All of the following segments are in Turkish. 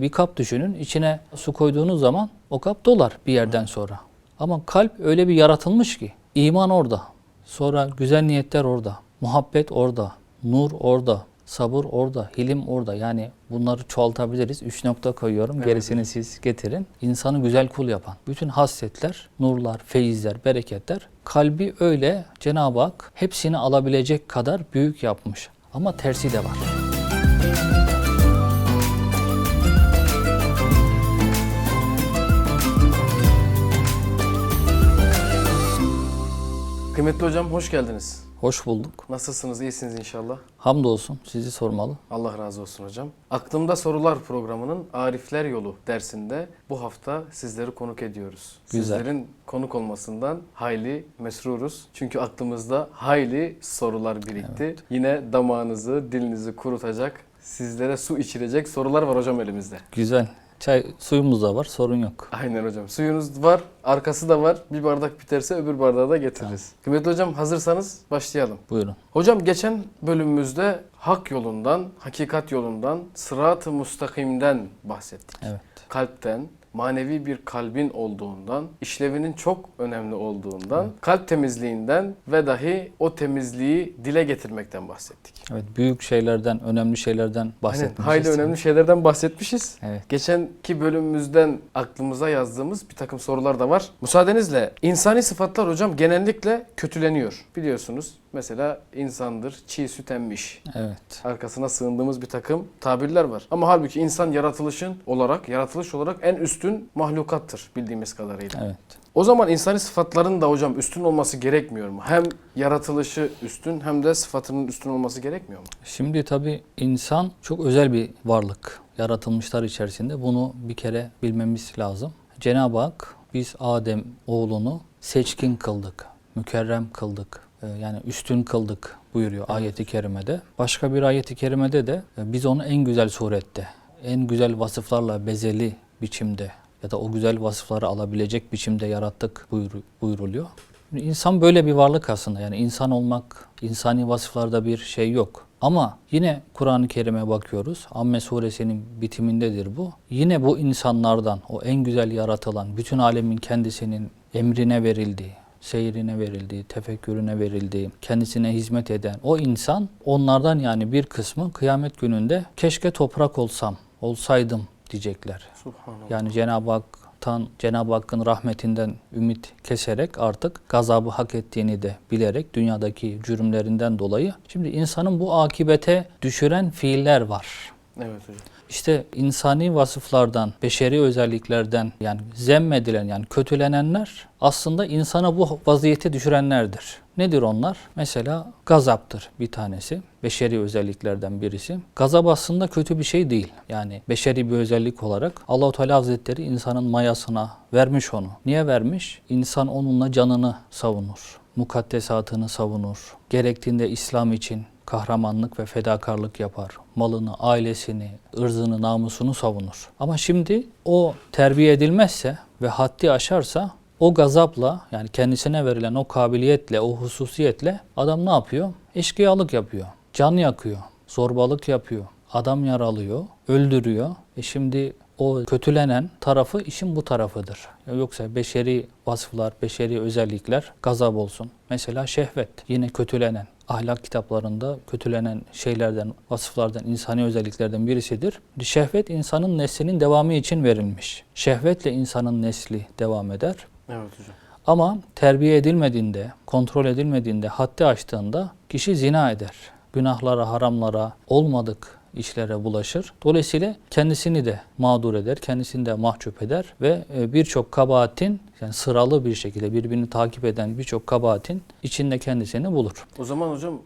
Bir kap düşünün. içine su koyduğunuz zaman o kap dolar bir yerden sonra. Ama kalp öyle bir yaratılmış ki iman orada. Sonra güzel niyetler orada. Muhabbet orada. Nur orada. Sabır orada. Hilim orada. Yani bunları çoğaltabiliriz. Üç nokta koyuyorum. Gerisini siz getirin. İnsanı güzel kul yapan. Bütün hasletler, nurlar, feyizler, bereketler kalbi öyle Cenab-ı Hak hepsini alabilecek kadar büyük yapmış. Ama tersi de var. Kıymetli hocam hoş geldiniz. Hoş bulduk. Nasılsınız? İyisiniz inşallah. Hamdolsun sizi sormalı. Allah razı olsun hocam. Aklımda Sorular programının Arifler Yolu dersinde bu hafta sizleri konuk ediyoruz. Güzel. Sizlerin konuk olmasından hayli mesruruz. Çünkü aklımızda hayli sorular birikti. Yine damağınızı, dilinizi kurutacak, sizlere su içirecek sorular var hocam elimizde. Güzel. Çay suyumuz da var sorun yok. Aynen hocam. Suyunuz var, arkası da var. Bir bardak biterse öbür bardağı da getiririz. Kıymetli hocam hazırsanız başlayalım. Buyurun. Hocam geçen bölümümüzde hak yolundan, hakikat yolundan, sırat-ı mustakimden bahsettik. Evet. Kalpten, manevi bir kalbin olduğundan, işlevinin çok önemli olduğundan, kalp temizliğinden ve dahi o temizliği dile getirmekten bahsettik. Evet büyük şeylerden, önemli şeylerden Aynen, bahsetmişiz. hayli önemli şeylerden bahsetmişiz. Evet. Geçenki bölümümüzden aklımıza yazdığımız bir takım sorular da var. Müsaadenizle insani sıfatlar hocam genellikle kötüleniyor biliyorsunuz. Mesela insandır, çiğ süt emmiş. Evet. Arkasına sığındığımız bir takım tabirler var. Ama halbuki insan yaratılışın olarak, yaratılış olarak en üstün mahlukattır bildiğimiz kadarıyla. Evet. O zaman insani sıfatların da hocam üstün olması gerekmiyor mu? Hem yaratılışı üstün hem de sıfatının üstün olması gerekmiyor mu? Şimdi tabii insan çok özel bir varlık. Yaratılmışlar içerisinde bunu bir kere bilmemiz lazım. Cenab-ı Hak biz Adem oğlunu seçkin kıldık, mükerrem kıldık. E, Yani üstün kıldık buyuruyor ayeti kerimede. Başka bir ayeti kerimede de e, biz onu en güzel surette, en güzel vasıflarla bezeli biçimde ya da o güzel vasıfları alabilecek biçimde yarattık buyur- buyuruluyor. İnsan böyle bir varlık aslında. Yani insan olmak, insani vasıflarda bir şey yok. Ama yine Kur'an-ı Kerim'e bakıyoruz. Amme suresinin bitimindedir bu. Yine bu insanlardan, o en güzel yaratılan, bütün alemin kendisinin emrine verildiği, seyrine verildiği, tefekkürüne verildiği, kendisine hizmet eden o insan, onlardan yani bir kısmı kıyamet gününde keşke toprak olsam, olsaydım diyecekler. Subhanallah. Yani Cenab-ı Hak'tan, Cenab-ı Hakk'ın rahmetinden ümit keserek artık gazabı hak ettiğini de bilerek dünyadaki cürümlerinden dolayı. Şimdi insanın bu akibete düşüren fiiller var. Evet hocam. İşte insani vasıflardan, beşeri özelliklerden yani zemmedilen yani kötülenenler aslında insana bu vaziyete düşürenlerdir. Nedir onlar? Mesela gazaptır bir tanesi. Beşeri özelliklerden birisi. Gazap aslında kötü bir şey değil. Yani beşeri bir özellik olarak Allahu Teala Hazretleri insanın mayasına vermiş onu. Niye vermiş? İnsan onunla canını savunur. Mukaddesatını savunur. Gerektiğinde İslam için kahramanlık ve fedakarlık yapar. Malını, ailesini, ırzını, namusunu savunur. Ama şimdi o terbiye edilmezse ve haddi aşarsa o gazapla yani kendisine verilen o kabiliyetle, o hususiyetle adam ne yapıyor? Eşkıyalık yapıyor. Can yakıyor. Zorbalık yapıyor. Adam yaralıyor. Öldürüyor. E şimdi o kötülenen tarafı işin bu tarafıdır. Yoksa beşeri vasıflar, beşeri özellikler gazap olsun. Mesela şehvet yine kötülenen. Ahlak kitaplarında kötülenen şeylerden, vasıflardan, insani özelliklerden birisidir. Şehvet insanın neslinin devamı için verilmiş. Şehvetle insanın nesli devam eder. Evet hocam. Ama terbiye edilmediğinde, kontrol edilmediğinde, haddi aştığında kişi zina eder. Günahlara, haramlara, olmadık işlere bulaşır. Dolayısıyla kendisini de mağdur eder, kendisini de mahcup eder ve e, birçok kabahatin yani sıralı bir şekilde birbirini takip eden birçok kabahatin içinde kendisini bulur. O zaman hocam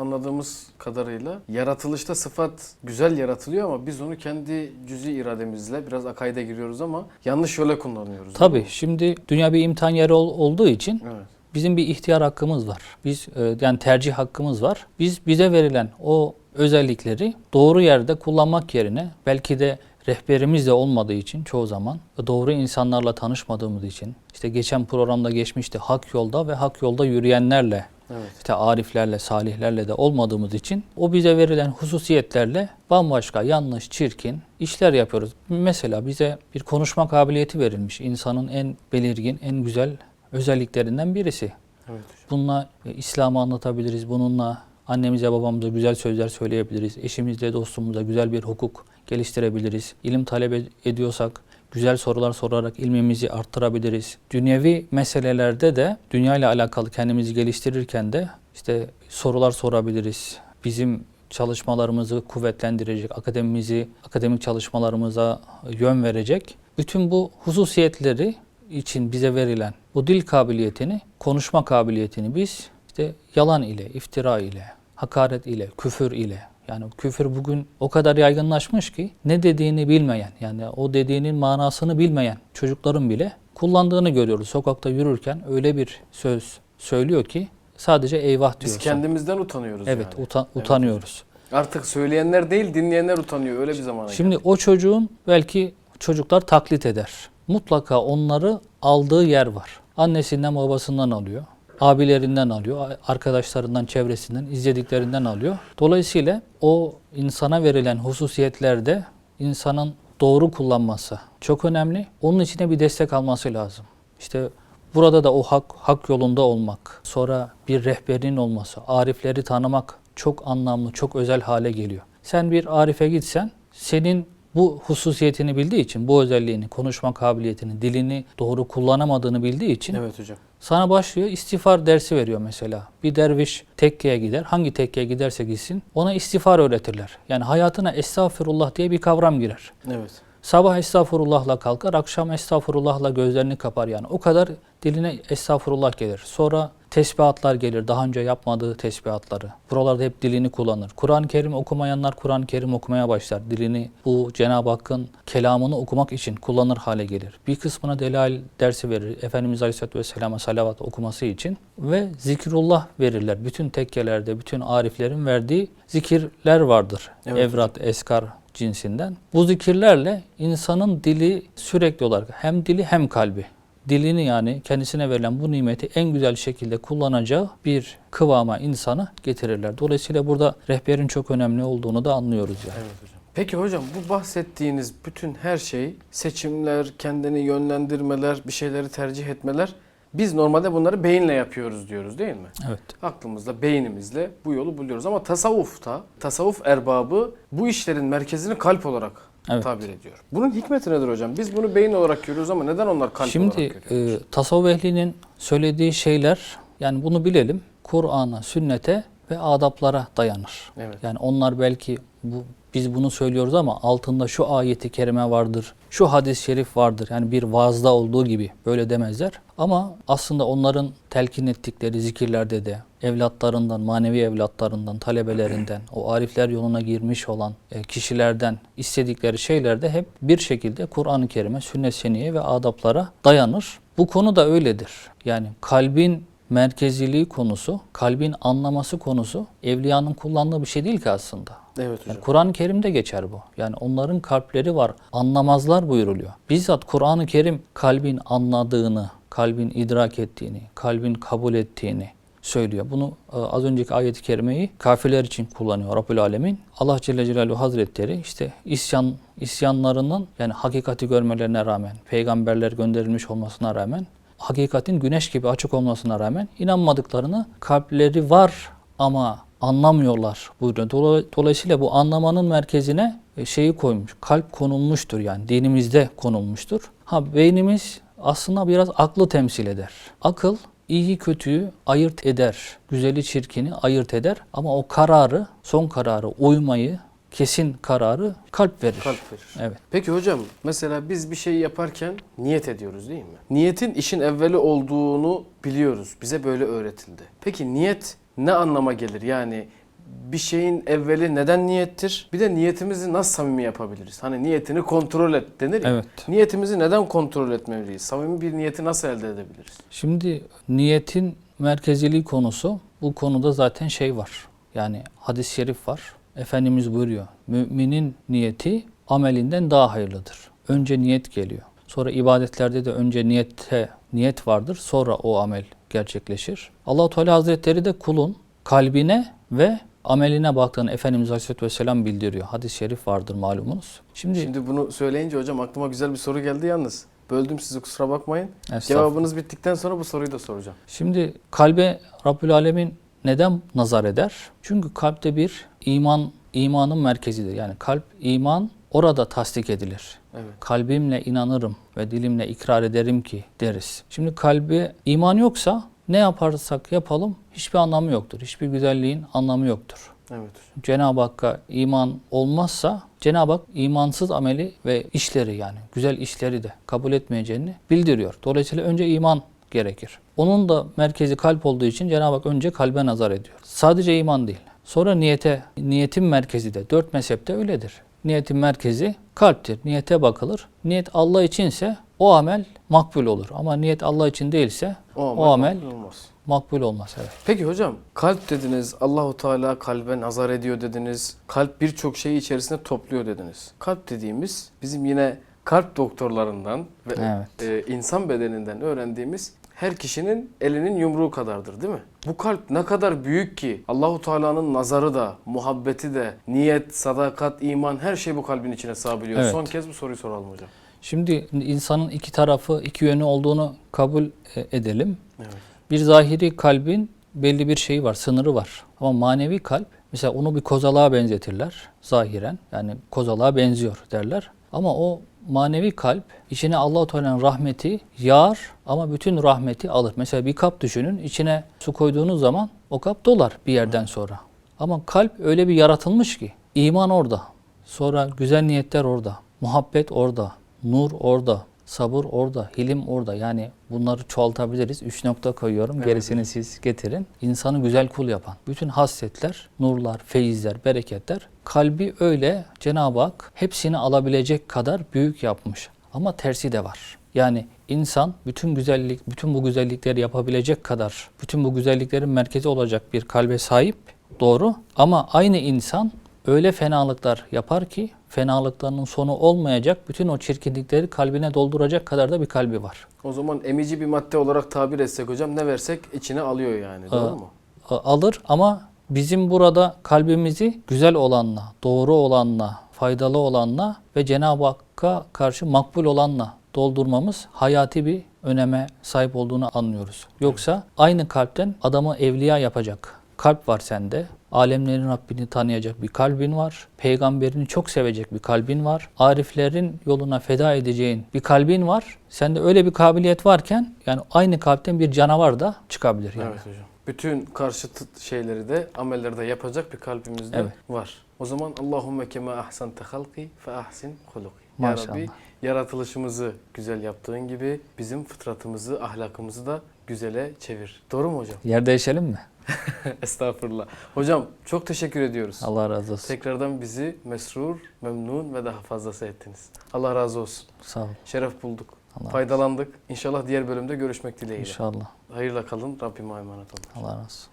anladığımız kadarıyla yaratılışta sıfat güzel yaratılıyor ama biz onu kendi cüzi irademizle biraz akaide giriyoruz ama yanlış yola kullanıyoruz. Tabii şimdi dünya bir imtihan yeri ol- olduğu için Evet. Bizim bir ihtiyar hakkımız var. Biz e, yani tercih hakkımız var. Biz bize verilen o özellikleri doğru yerde kullanmak yerine belki de rehberimiz de olmadığı için çoğu zaman doğru insanlarla tanışmadığımız için işte geçen programda geçmişti hak yolda ve hak yolda yürüyenlerle Evet. işte ariflerle, salihlerle de olmadığımız için o bize verilen hususiyetlerle bambaşka, yanlış, çirkin işler yapıyoruz. Mesela bize bir konuşma kabiliyeti verilmiş. İnsanın en belirgin, en güzel özelliklerinden birisi. Evet. Bununla e, İslam'ı anlatabiliriz. Bununla annemize babamıza güzel sözler söyleyebiliriz. Eşimizle dostumuzla güzel bir hukuk geliştirebiliriz. İlim talep ed- ediyorsak güzel sorular sorarak ilmimizi arttırabiliriz. Dünyevi meselelerde de dünya ile alakalı kendimizi geliştirirken de işte sorular sorabiliriz. Bizim çalışmalarımızı kuvvetlendirecek, akademimizi, akademik çalışmalarımıza yön verecek. Bütün bu hususiyetleri için bize verilen bu dil kabiliyetini, konuşma kabiliyetini biz işte yalan ile, iftira ile, hakaret ile, küfür ile yani küfür bugün o kadar yaygınlaşmış ki ne dediğini bilmeyen yani o dediğinin manasını bilmeyen çocukların bile kullandığını görüyoruz. Sokakta yürürken öyle bir söz söylüyor ki sadece eyvah Biz diyorsun. kendimizden utanıyoruz Evet, yani. uta- Evet utanıyoruz. Artık söyleyenler değil dinleyenler utanıyor öyle bir zamana Şimdi geldik. o çocuğun belki çocuklar taklit eder. Mutlaka onları aldığı yer var. Annesinden babasından alıyor. Abilerinden alıyor, arkadaşlarından, çevresinden, izlediklerinden alıyor. Dolayısıyla o insana verilen hususiyetlerde insanın doğru kullanması çok önemli. Onun içine bir destek alması lazım. İşte burada da o hak, hak yolunda olmak, sonra bir rehberin olması, arifleri tanımak çok anlamlı, çok özel hale geliyor. Sen bir arife gitsen, senin bu hususiyetini bildiği için, bu özelliğini, konuşma kabiliyetini, dilini doğru kullanamadığını bildiği için Evet hocam. sana başlıyor istiğfar dersi veriyor mesela. Bir derviş tekkeye gider. Hangi tekkeye giderse gitsin ona istiğfar öğretirler. Yani hayatına estağfirullah diye bir kavram girer. Evet. Sabah estağfurullahla kalkar, akşam estağfurullahla gözlerini kapar yani. O kadar diline estağfurullah gelir. Sonra tesbihatlar gelir, daha önce yapmadığı tesbihatları. Buralarda hep dilini kullanır. Kur'an-ı Kerim okumayanlar Kur'an-ı Kerim okumaya başlar. Dilini bu Cenab-ı Hakk'ın kelamını okumak için kullanır hale gelir. Bir kısmına delal dersi verir. Efendimiz Aleyhisselatü Vesselam'a salavat okuması için. Ve zikrullah verirler. Bütün tekkelerde, bütün ariflerin verdiği zikirler vardır. Evet Evrat, eskar cinsinden. Bu zikirlerle insanın dili sürekli olarak hem dili hem kalbi dilini yani kendisine verilen bu nimeti en güzel şekilde kullanacağı bir kıvama insanı getirirler. Dolayısıyla burada rehberin çok önemli olduğunu da anlıyoruz yani. Evet hocam. Peki hocam bu bahsettiğiniz bütün her şey seçimler, kendini yönlendirmeler, bir şeyleri tercih etmeler biz normalde bunları beyinle yapıyoruz diyoruz değil mi? Evet. Aklımızla, beynimizle bu yolu buluyoruz ama tasavvufta tasavvuf erbabı bu işlerin merkezini kalp olarak Evet. tabir ediyor. Bunun hikmeti nedir hocam? Biz bunu beyin olarak görüyoruz ama neden onlar kalp Şimdi olarak görüyor? e, tasavvuf ehlinin söylediği şeyler yani bunu bilelim Kur'an'a, sünnete ve adaplara dayanır. Evet. Yani onlar belki bu biz bunu söylüyoruz ama altında şu ayeti kerime vardır, şu hadis-i şerif vardır. Yani bir vaazda olduğu gibi böyle demezler. Ama aslında onların telkin ettikleri zikirlerde de evlatlarından, manevi evlatlarından, talebelerinden, o arifler yoluna girmiş olan e, kişilerden istedikleri şeyler de hep bir şekilde Kur'an-ı Kerim'e, sünnet seniye ve adaplara dayanır. Bu konu da öyledir. Yani kalbin merkeziliği konusu, kalbin anlaması konusu evliyanın kullandığı bir şey değil ki aslında. Evet hocam. Yani Kur'an-ı Kerim'de geçer bu. Yani onların kalpleri var, anlamazlar buyuruluyor. Bizzat Kur'an-ı Kerim kalbin anladığını, kalbin idrak ettiğini, kalbin kabul ettiğini söylüyor. Bunu e, az önceki ayet-i kerimeyi kafirler için kullanıyor Rabbül Alemin. Allah Celle Celaluhu Hazretleri işte isyan isyanlarının yani hakikati görmelerine rağmen, peygamberler gönderilmiş olmasına rağmen, hakikatin güneş gibi açık olmasına rağmen inanmadıklarını kalpleri var ama anlamıyorlar. Dola- Dolayısıyla bu anlamanın merkezine e, şeyi koymuş. Kalp konulmuştur yani dinimizde konulmuştur. Ha beynimiz aslında biraz aklı temsil eder. Akıl iyi kötüyü ayırt eder. Güzeli çirkini ayırt eder ama o kararı, son kararı uymayı, kesin kararı kalp verir. Kalp verir. Evet. Peki hocam mesela biz bir şey yaparken niyet ediyoruz değil mi? Niyetin işin evveli olduğunu biliyoruz. Bize böyle öğretildi. Peki niyet ne anlama gelir? Yani bir şeyin evveli neden niyettir? Bir de niyetimizi nasıl samimi yapabiliriz? Hani niyetini kontrol et denir ya. Evet. Niyetimizi neden kontrol etmeliyiz? Samimi bir niyeti nasıl elde edebiliriz? Şimdi niyetin merkeziliği konusu bu konuda zaten şey var. Yani hadis-i şerif var. Efendimiz buyuruyor. Müminin niyeti amelinden daha hayırlıdır. Önce niyet geliyor. Sonra ibadetlerde de önce niyette niyet vardır. Sonra o amel gerçekleşir. Allahu Teala Hazretleri de kulun kalbine ve ameline baktığını Efendimiz Aleyhisselatü Vesselam bildiriyor. Hadis-i şerif vardır malumunuz. Şimdi, Şimdi bunu söyleyince hocam aklıma güzel bir soru geldi yalnız. Böldüm sizi kusura bakmayın. Cevabınız bittikten sonra bu soruyu da soracağım. Şimdi kalbe Rabbül Alemin neden nazar eder? Çünkü kalpte bir iman imanın merkezidir. Yani kalp iman orada tasdik edilir. Evet. Kalbimle inanırım ve dilimle ikrar ederim ki deriz. Şimdi kalbi iman yoksa ne yaparsak yapalım hiçbir anlamı yoktur. Hiçbir güzelliğin anlamı yoktur. Evet. Cenab-ı Hakk'a iman olmazsa Cenab-ı Hak imansız ameli ve işleri yani güzel işleri de kabul etmeyeceğini bildiriyor. Dolayısıyla önce iman gerekir. Onun da merkezi kalp olduğu için Cenab-ı Hak önce kalbe nazar ediyor. Sadece iman değil. Sonra niyete, niyetin merkezi de dört mezhepte öyledir. Niyetin merkezi kalptir. Niyete bakılır. Niyet Allah içinse o amel makbul olur. Ama niyet Allah için değilse o amel olmaz. makbul olmaz. Evet. Peki hocam kalp dediniz. Allahu Teala kalbe nazar ediyor dediniz. Kalp birçok şeyi içerisine topluyor dediniz. Kalp dediğimiz bizim yine kalp doktorlarından ve Evet. e, insan bedeninden öğrendiğimiz her kişinin elinin yumruğu kadardır değil mi? Bu kalp ne kadar büyük ki Allahu Teala'nın nazarı da, muhabbeti de, niyet, sadakat, iman her şey bu kalbin içine sığabiliyor. Evet. Son kez bu soruyu soralım hocam. Şimdi insanın iki tarafı, iki yönü olduğunu kabul e, edelim. Evet. Bir zahiri kalbin belli bir şeyi var, sınırı var. Ama manevi kalp, mesela onu bir kozalığa benzetirler zahiren. Yani kozalığa benziyor derler. Ama o manevi kalp içine Allah-u Teala'nın rahmeti yağar ama bütün rahmeti alır. Mesela bir kap düşünün, içine su koyduğunuz zaman o kap dolar bir yerden sonra. Ama kalp öyle bir yaratılmış ki iman orada. Sonra güzel niyetler orada. Muhabbet orada. Nur orada. Sabır orada. Hilim orada. Yani bunları çoğaltabiliriz. Üç nokta koyuyorum. Gerisini siz getirin. İnsanı güzel kul yapan. Bütün hasletler, nurlar, feyizler, bereketler kalbi öyle Cenab-ı Hak hepsini alabilecek kadar büyük yapmış. Ama tersi de var. Yani insan bütün güzellik, bütün bu güzellikleri yapabilecek kadar, bütün bu güzelliklerin merkezi olacak bir kalbe sahip. Doğru. Ama aynı insan öyle fenalıklar yapar ki fenalıklarının sonu olmayacak, bütün o çirkinlikleri kalbine dolduracak kadar da bir kalbi var. O zaman emici bir madde olarak tabir etsek hocam ne versek içine alıyor yani. Doğru Aa. mu? A- Alır ama bizim burada kalbimizi güzel olanla, doğru olanla, faydalı olanla ve Cenab-ı Hakk'a karşı makbul olanla doldurmamız hayati bir öneme sahip olduğunu anlıyoruz. Yoksa aynı kalpten adamı evliya yapacak kalp var sende. Alemlerin Rabbini tanıyacak bir kalbin var. Peygamberini çok sevecek bir kalbin var. Ariflerin yoluna feda edeceğin bir kalbin var. Sende öyle bir kabiliyet varken yani aynı kalpten bir canavar da çıkabilir yani. Evet hocam. Bütün karşıt şeyleri de amelleri de yapacak bir kalbimizde Evet. var. O zaman Allahümme kema ahsante halki fe ahsin huluki. Ya Maşallah. Rabbi yaratılışımızı güzel yaptığın gibi bizim fıtratımızı, ahlakımızı da güzele çevir. Doğru mu hocam? Yer değişelim mi? Estağfurullah. Hocam çok teşekkür ediyoruz. Allah razı olsun. Tekrardan bizi mesrur, memnun ve daha fazlası ettiniz. Allah razı olsun. Sağ ol. Şeref bulduk. Allah Faydalandık. İnşallah diğer bölümde görüşmek dileğiyle. İnşallah. Hayırla kalın. Rabbime emanet olun. Allah razı olsun.